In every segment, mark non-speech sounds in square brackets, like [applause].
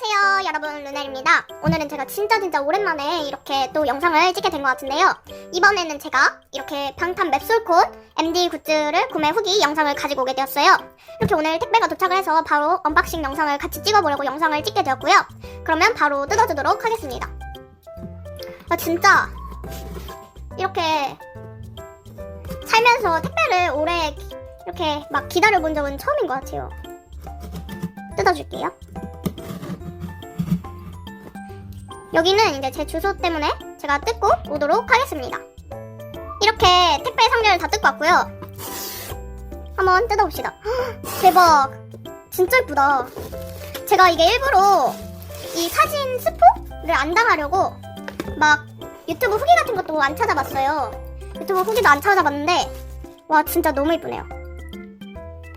안녕하세요 여러분. 루넬입니다. 오늘은 제가 진짜 진짜 오랜만에 이렇게 또 영상을 찍게 된 것 같은데요. 이번에는 제가 이렇게 방탄 맵솔콘 MD 굿즈를 구매 후기 영상을 가지고 오게 되었어요. 이렇게 오늘 택배가 도착을 해서 바로 언박싱 영상을 같이 찍어보려고 영상을 찍게 되었고요. 그러면 바로 뜯어주도록 하겠습니다. 아 진짜. 이렇게 살면서 택배를 오래 기- 이렇게 막 기다려본 적은 처음인 것 같아요. 뜯어줄게요 여기는 이제 제 주소 때문에 제가 뜯고 오도록 하겠습니다. 이렇게 택배 상자를 다 뜯고 왔고요. 한번 뜯어봅시다. 헉, [gasps] 대박. 진짜 예쁘다. 제가 이게 일부러 이 사진 스포를 안 당하려고 막 유튜브 후기 같은 것도 안 찾아봤어요. 유튜브 후기도 안 찾아봤는데 와 진짜 너무 예쁘네요.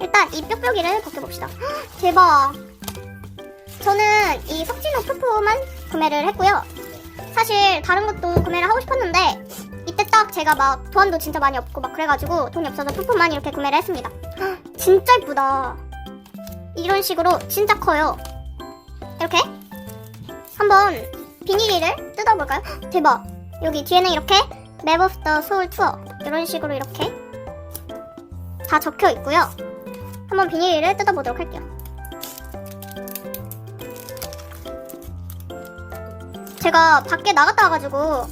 일단 이 뾱뾱이를 벗겨봅시다. 헉, [gasps] 대박. 저는 이 푸푸만 구매를 했고요. 사실 다른 것도 구매를 하고 싶었는데 이때 딱 제가 막 돈도 진짜 많이 없고 막 그래가지고 돈이 없어서 푸푸만 이렇게 구매를 했습니다. 헉, 진짜 예쁘다. 이런 식으로 진짜 커요. 이렇게 한번 비닐을 뜯어볼까요? 헉, 대박. 여기 뒤에는 이렇게 맵 오브 더 소울 투어 이런 식으로 이렇게 다 적혀 있고요. 한번 비닐을 뜯어보도록 할게요. 제가 밖에 나갔다 와가지고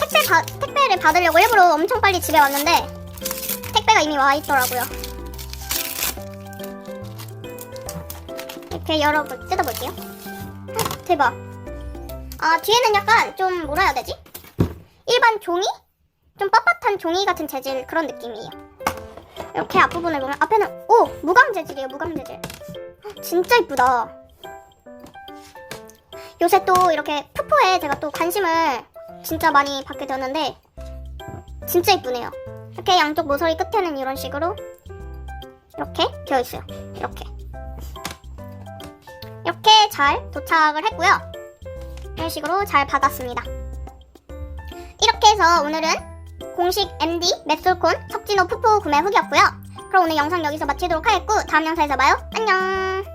택배 바, 택배를 받으려고 일부러 엄청 빨리 집에 왔는데 택배가 이미 와 있더라고요. 이렇게 열어볼 뜯어볼게요. 헉, 대박. 아 뒤에는 약간 좀 뭐라 해야 되지? 일반 종이? 좀 빳빳한 종이 같은 재질 그런 느낌이에요. 이렇게 앞부분을 보면 앞에는 오 무광 재질이에요 무광 재질. 헉, 진짜 이쁘다. 요새 또 이렇게 푸푸에 제가 또 관심을 진짜 많이 받게 되었는데 진짜 이쁘네요. 이렇게 양쪽 모서리 끝에는 이런 식으로 이렇게 되어 있어요. 이렇게 이렇게 잘 도착을 했고요. 이런 식으로 잘 받았습니다. 이렇게 해서 오늘은 공식 MD 맵솔콘 석진호 푸푸 구매 후기였고요. 그럼 오늘 영상 여기서 마치도록 하겠고 다음 영상에서 봐요. 안녕.